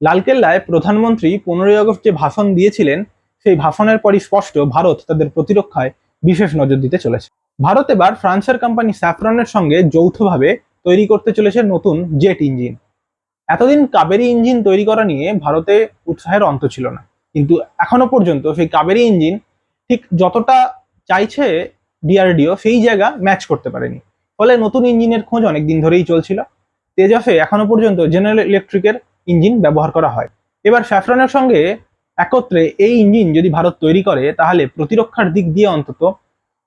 লালকেল্লায় প্রধানমন্ত্রী পনেরোই আগস্ট যে ভাষণ দিয়েছিলেন, সেই ভাষণের পরই স্পষ্ট ভারত তাদের প্রতিরক্ষায় বিশেষ নজর দিতে চলেছে। ভারত এবার ফ্রান্সের কোম্পানি স্যাফরনের সঙ্গে যৌথভাবে তৈরি করতে চলেছে নতুন জেট ইঞ্জিন। এতদিন কাবেরি ইঞ্জিন তৈরি করা নিয়ে ভারতে উৎসাহের অন্ত ছিল না। কিন্তু এখনও পর্যন্ত সেই কাবেরি ইঞ্জিন ঠিক যতটা চাইছে ডিআরডিও, সেই জায়গা ম্যাচ করতে পারেনি। ফলে নতুন ইঞ্জিনের খোঁজ অনেক দিন ধরেই চলছিল। তেজসে এখনও পর্যন্ত জেনারেল ইলেকট্রিকের ইঞ্জিন ব্যবহার করা হয়। এবার স্যাফরনের সঙ্গে একত্রে এই ইঞ্জিন যদি ভারত তৈরি করে, তাহলে প্রতিরক্ষার দিক দিয়ে অন্তত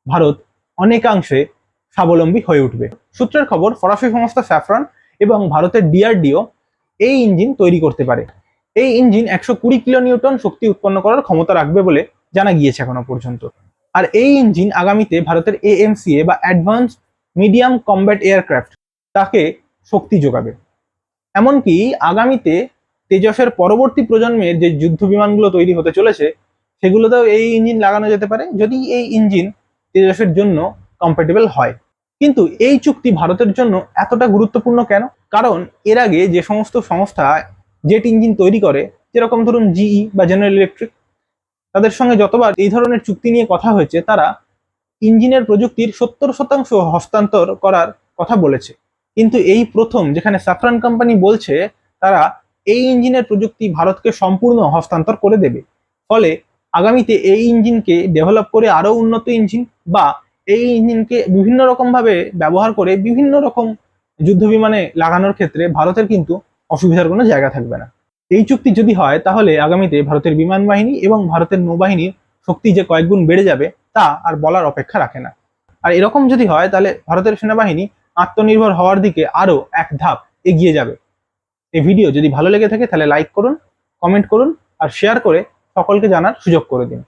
ভারত অনেকাংশে স্বাবলম্বী হয়ে উঠবে। সূত্রের খবর, ফরাসি সংস্থা স্যাফরন এবং ভারতের ডিআরডিও এই ইঞ্জিন তৈরি করতে পারে। এই ইঞ্জিন একশো কুড়ি কিলো নিউটন শক্তি উৎপন্ন করার ক্ষমতা রাখবে বলে জানা গিয়েছে এখনও পর্যন্ত। আর এই ইঞ্জিন আগামীতে ভারতের এএমসিএ বা অ্যাডভান্স মিডিয়াম কম্ব্যাট এয়ারক্রাফট তাকে শক্তি যোগাবে। এমনকি আগামীতে তেজসের পরবর্তী প্রজন্মের যে যুদ্ধ বিমানগুলো তৈরি হতে চলেছে, সেগুলোতেও এই ইঞ্জিন লাগানো যেতে পারে যদি এই ইঞ্জিন তেজসের জন্য কম্প্যাটেবল হয়। কিন্তু এই চুক্তি ভারতের জন্য এতটা গুরুত্বপূর্ণ কেন? কারণ এর আগে যে সমস্ত সংস্থা জেট ইঞ্জিন তৈরি করে, যেরকম ধরুন জিই বা জেনারেল ইলেকট্রিক তাদের সঙ্গে যতবার এই ধরনের চুক্তি নিয়ে কথা হয়েছে, তারা ইঞ্জিনের প্রযুক্তির সত্তর শতাংশ হস্তান্তর করার কথা বলেছে। কিন্তু এই প্রথম যেখানে সাফরান কোম্পানি বলছে, তারা এই ইঞ্জিনের প্রযুক্তি ভারতকে সম্পূর্ণ হস্তান্তর করে দেবে। ফলে আগামীতে এই ইঞ্জিনকে ডেভেলপ করে আরও উন্নত ইঞ্জিন বা এই ইঞ্জিনকে বিভিন্ন রকমভাবে ব্যবহার করে বিভিন্ন রকম যুদ্ধ বিমানে লাগানোর ক্ষেত্রে ভারতের কিন্তু অসুবিধার কোনো জায়গা থাকবে না। এই চুক্তি যদি হয়, তাহলে আগামীতে ভারতের বিমান বাহিনী এবং ভারতের নৌবাহিনীর শক্তি যে কয়েকগুণ বেড়ে যাবে, তা আর বলার অপেক্ষা রাখে না। আর এরকম যদি হয়, তাহলে ভারতের সেনাবাহিনী আত্মনির্ভর হওয়ার দিকে আরও এক ধাপ এগিয়ে যাবে। এই ভিডিও যদি ভালো লেগে থাকে, তাহলে লাইক করুন কমেন্ট করুন, আর শেয়ার করে সকলকে জানার সুযোগ করে দিন।